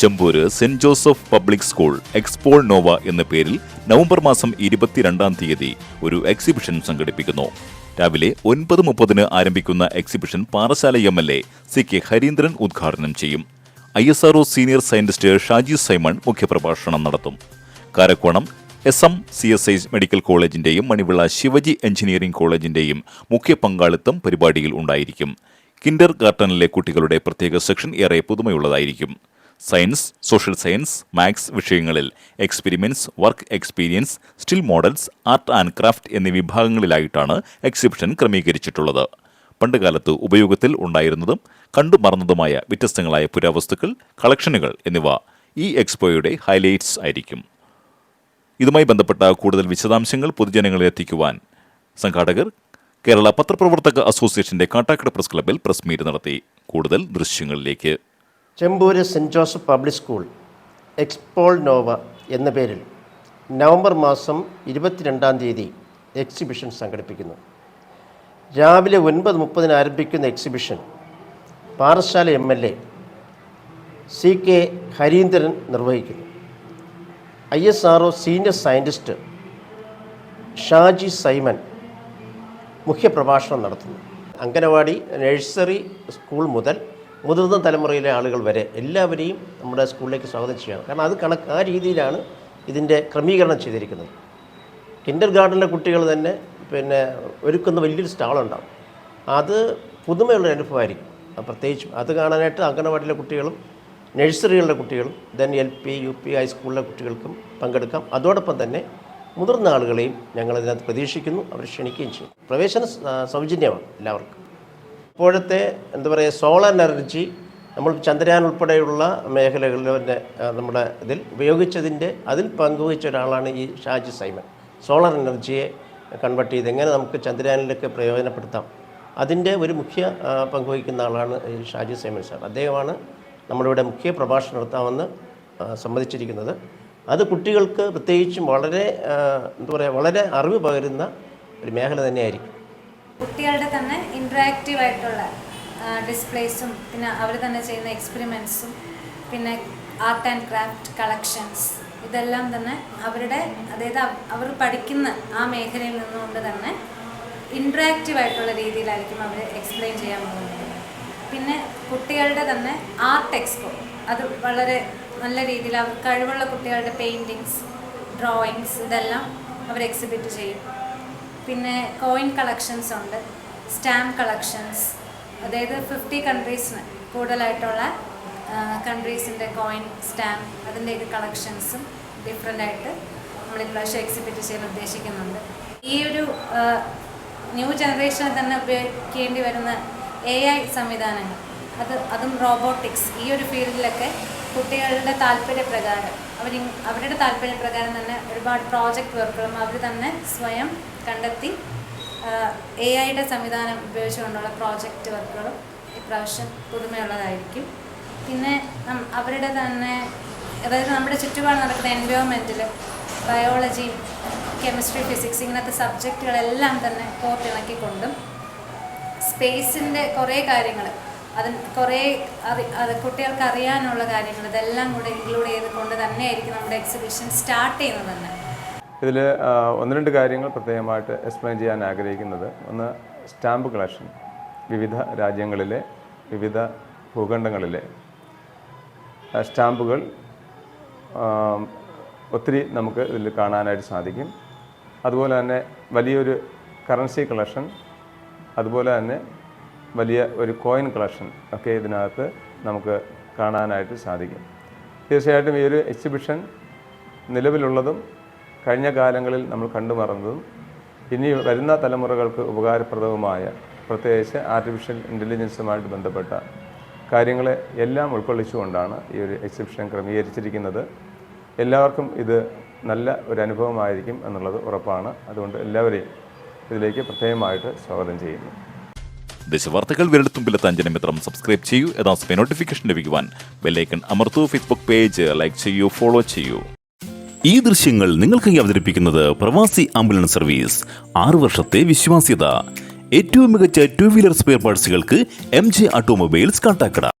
Chembur Saint Joseph public school Expol Nova എന്ന പേരിൽ November മാസം ഇരുപത്തിരണ്ടാം തീയതി ഒരു എക്സിബിഷൻ സംഘടിപ്പിക്കുന്നു. രാവിലെ ഒൻപത് മുപ്പതിന് ആരംഭിക്കുന്ന exhibition Parassala M L A C K Harindran ഉദ്ഘാടനം ചെയ്യും. I S R O senior scientist Shaji Simon മുഖ്യപ്രഭാഷണം നടത്തും. Karakonam S M C S I medical കോളേജിന്റെയും Manivila Shivaji engineering കോളേജിന്റെയും മുഖ്യ പങ്കാളിത്തം പരിപാടിയിൽ ഉണ്ടായിരിക്കും. കിൻഡർ ഗാർട്ടനിലെ കുട്ടികളുടെ പ്രത്യേക സെക്ഷൻ ഏറെ പുതുമയുള്ളതായിരിക്കും. സയൻസ് സോഷ്യൽ സയൻസ് മാത്സ് വിഷയങ്ങളിൽ experiments work experience still models art and craft എന്നീ വിഭാഗങ്ങളിലായിട്ടാണ് എക്സിബിഷൻ ക്രമീകരിച്ചിട്ടുള്ളത്. പണ്ടുകാലത്ത് ഉപയോഗത്തിൽ ഉണ്ടായിരുന്നതും കണ്ടു മറന്നതുമായ വ്യത്യസ്തങ്ങളായ പുരാവസ്തുക്കൾ കളക്ഷനുകൾ എന്നിവ ഈ എക്സ്പോയുടെ ഹൈലൈറ്റ്സ് ആയിരിക്കും. ഇതുമായി ബന്ധപ്പെട്ട കൂടുതൽ വിശദാംശങ്ങൾ പൊതുജനങ്ങളെ എത്തിക്കുവാൻ സംഘാടകർ കേരള പത്രപ്രവർത്തക അസോസിയേഷന്റെ കാട്ടാക്കട പ്രസ് ക്ലബിൽ പ്രസ് മീറ്റ് നടത്തി. കൂടുതൽ ദൃശ്യങ്ങളിലേക്ക്. Chembur Saint Joseph public school Expol Nova എന്ന പേരിൽ നവംബർ മാസം ഇരുപത്തിരണ്ടാം തീയതി എക്സിബിഷൻ സംഘടിപ്പിക്കുന്നു. രാവിലെ ഒൻപത് മുപ്പതിന് ആരംഭിക്കുന്ന exhibition Parassala M L A C K Harindran നിർവഹിക്കുന്നു. I S R senior scientist Shaji Simon മുഖ്യപ്രഭാഷണം നടത്തുന്നു. അംഗനവാടി നഴ്സറി സ്കൂൾ മുതൽ മുതിർന്ന തലമുറയിലെ ആളുകൾ വരെ എല്ലാവരെയും നമ്മുടെ സ്കൂളിലേക്ക് സ്വാഗതം ചെയ്യണം കാരണം അത് കണക്ക് ആ രീതിയിലാണ് ഇതിന്റെ ക്രമീകരണം ചെയ്തിരിക്കുന്നത്. കിൻഡർ ഗാർഡനിലെ കുട്ടികൾ തന്നെ പിന്നെ ഒരുക്കുന്ന വലിയൊരു സ്റ്റാളുണ്ടാവും. അത് പുതുമയുള്ളൊരു അനുഭവമായിരിക്കും. പ്രത്യേകിച്ചും അത് കാണാനായിട്ട് അംഗനവാടിയിലെ കുട്ടികളും നഴ്സറികളിലെ കുട്ടികളും then L P U P ഹൈസ്കൂളിലെ കുട്ടികൾക്കും പങ്കെടുക്കാം. അതോടൊപ്പം തന്നെ മുതിർന്ന ആളുകളെയും ഞങ്ങൾ ഇതിനകത്ത് പ്രതീക്ഷിക്കുന്നു. അവർ ക്ഷണിക്കുകയും ചെയ്യും. പ്രവേശനം സൗജന്യമാണ് എല്ലാവർക്കും. ഇപ്പോഴത്തെ എന്താ പറയുക സോളാർ എനർജി നമ്മൾ ചന്ദ്രയാൻ ഉൾപ്പെടെയുള്ള മേഖലകളിലെ നമ്മുടെ ഇതിൽ ഉപയോഗിച്ചതിന്റെ അതിൽ പങ്കുവച്ച ഒരാളാണ് ഈ ഷാജി സൈമൻ സോളാർ എനർജിയെ കൺവെർട്ട് ചെയ്ത് എങ്ങനെ നമുക്ക് ചന്ദ്രയാനിലൊക്കെ പ്രയോജനപ്പെടുത്താം? അതിന്റെ ഒരു മുഖ്യ പങ്കുവഹിക്കുന്ന ആളാണ് ഈ ഷാജി സൈമൻ സാർ. അദ്ദേഹമാണ് നമ്മളിവിടെ മുഖ്യ പ്രഭാഷണം നടത്താമെന്ന് സമ്മതിച്ചിരിക്കുന്നത്. അത് കുട്ടികൾക്ക് പ്രത്യേകിച്ചും വളരെ എന്താ പറയുക വളരെ അറിവ് പകരുന്ന ഒരു മേഖല തന്നെയായിരിക്കും. കുട്ടികളുടെ തന്നെ ഇൻട്രാക്റ്റീവ് ആയിട്ടുള്ള ഡിസ്പ്ലേസും പിന്നെ അവർ തന്നെ ചെയ്യുന്ന എക്സ്പെരിമെൻസും പിന്നെ ആർട്ട് ആൻഡ് ക്രാഫ്റ്റ് കളക്ഷൻസ് ഇതെല്ലാം തന്നെ അവരുടെ അതായത് അവർ പഠിക്കുന്ന ആ മേഖലയിൽ നിന്നുകൊണ്ട് തന്നെ ഇൻട്രാക്റ്റീവ് ആയിട്ടുള്ള രീതിയിലായിരിക്കും അവർ എക്സ്പ്ലെയിൻ ചെയ്യാൻ പോകുന്നത്. പിന്നെ കുട്ടികളുടെ തന്നെ ആർട്ട് എക്സ്പോ അത് വളരെ നല്ല രീതിയിൽ അവർ കഴിവുള്ള കുട്ടികളുടെ പെയിന്റിങ്സ് ഡ്രോയിങ്സ് ഇതെല്ലാം അവർ എക്സിബിറ്റ് ചെയ്യും. പിന്നെ കോയിൻ കളക്ഷൻസ് ഉണ്ട്. സ്റ്റാമ്പ് കളക്ഷൻസ് അതായത് ഫിഫ്റ്റി കൺട്രീസിന് കൂടുതലായിട്ടുള്ള കൺട്രീസിന്റെ കോയിൻ സ്റ്റാമ്പ് അതിന്റെയൊക്കെ കളക്ഷൻസും ഡിഫറെന്റ് ആയിട്ട് നമ്മൾ ഇപ്രാവശ്യം എക്സിബിറ്റ് ചെയ്യാൻ ഉദ്ദേശിക്കുന്നുണ്ട്. ഈ ഒരു ന്യൂ ജനറേഷനിൽ തന്നെ ഉപയോഗിക്കേണ്ടി വരുന്ന എ ഐ സംവിധാനങ്ങൾ. അത് അതും റോബോട്ടിക്സ് ഈ ഒരു ഫീൽഡിലൊക്കെ കുട്ടികളുടെ താല്പര്യപ്രകാരം അവർ അവരുടെ താല്പര്യപ്രകാരം തന്നെ ഒരുപാട് പ്രോജക്റ്റ് വർക്കുകളും അവർ തന്നെ സ്വയം കണ്ടെത്തി എ ഐയുടെ സംവിധാനം ഉപയോഗിച്ചുകൊണ്ടുള്ള പ്രോജക്റ്റ് വർക്കുകളും ഇപ്രാവശ്യം പുതുമയുള്ളതായിരിക്കും. പിന്നെ അവരുടെ തന്നെ അതായത് നമ്മുടെ ചുറ്റുപാട് നടക്കുന്ന എൻവയോൺമെന്റിൽ ബയോളജി കെമിസ്ട്രി ഫിസിക്സ് ഇങ്ങനത്തെ സബ്ജക്റ്റുകളെല്ലാം തന്നെ കോർത്തിണക്കിക്കൊണ്ടും സ്പേസിന്റെ കുറേ കാര്യങ്ങൾ അത് കുറേ അറി അത് കുട്ടികൾക്ക് അറിയാനുള്ള കാര്യങ്ങൾ ഇതെല്ലാം കൂടെ ഇൻക്ലൂഡ് ചെയ്തുകൊണ്ട് തന്നെയായിരിക്കും നമ്മുടെ എക്സിബിഷൻ സ്റ്റാർട്ട് ചെയ്യുന്നത് തന്നെ. ഇതിൽ ഒന്ന് രണ്ട് കാര്യങ്ങൾ പ്രത്യേകമായിട്ട് എക്സ്പ്ലെയിൻ ചെയ്യാൻ ആഗ്രഹിക്കുന്നത്. ഒന്ന് സ്റ്റാമ്പ് കളക്ഷൻ വിവിധ രാജ്യങ്ങളിലെ വിവിധ ഭൂഖണ്ഡങ്ങളിലെ സ്റ്റാമ്പുകൾ ഒത്തിരി നമുക്ക് ഇതിൽ കാണാനായിട്ട് സാധിക്കും. അതുപോലെ തന്നെ വലിയൊരു കറൻസി കളക്ഷൻ അതുപോലെ തന്നെ വലിയ ഒരു കോയിൻ കളക്ഷൻ ഒക്കെ ഇതിനകത്ത് നമുക്ക് കാണാനായിട്ട് സാധിക്കും. തീർച്ചയായിട്ടും ഈ ഒരു എക്സിബിഷൻ നിലവിലുള്ളതും കഴിഞ്ഞ കാലങ്ങളിൽ നമ്മൾ കണ്ടുമറന്നതും ഇനി വരുന്ന തലമുറകൾക്ക് ഉപകാരപ്രദവുമായ പ്രത്യേകിച്ച് ആർട്ടിഫിഷ്യൽ ഇന്റലിജൻസുമായിട്ട് ബന്ധപ്പെട്ട കാര്യങ്ങളെ എല്ലാം ഉൾക്കൊള്ളിച്ചുകൊണ്ടാണ് ഈ ഒരു എക്സിബിഷൻ ക്രമീകരിച്ചിരിക്കുന്നത്. എല്ലാവർക്കും ഇത് നല്ല ഒരു അനുഭവമായിരിക്കും എന്നുള്ളത് ഉറപ്പാണ്. അതുകൊണ്ട് എല്ലാവരെയും ഇതിലേക്ക് പ്രത്യേകമായിട്ട് സ്വാഗതം ചെയ്യുന്നു. ദേശവാർത്തകൾ വിരൽത്തുമ്പിലെത്താൻ ജനമിത്രം സബ്സ്ക്രൈബ് ചെയ്യൂ. യഥാസമയം നോട്ടിഫിക്കേഷൻ ലഭിക്കുവാൻ ബെല്ലൈക്കൺ അമർത്തു. ഫേസ്ബുക്ക് പേജ് ലൈക്ക് ചെയ്യൂ ഫോളോ ചെയ്യൂ. ഈ ദൃശ്യങ്ങൾ നിങ്ങൾക്കായി അവതരിപ്പിക്കുന്നത് പ്രവാസി ആംബുലൻസ് സർവീസ്. ആറു വർഷത്തെ വിശ്വാസ്യത. ഏറ്റവും മികച്ച ടു വീലർ സ്പെയർ പാർട്സുകൾക്ക് എം ജെ ഓട്ടോമൊബൈൽസ് കാട്ടാക്കട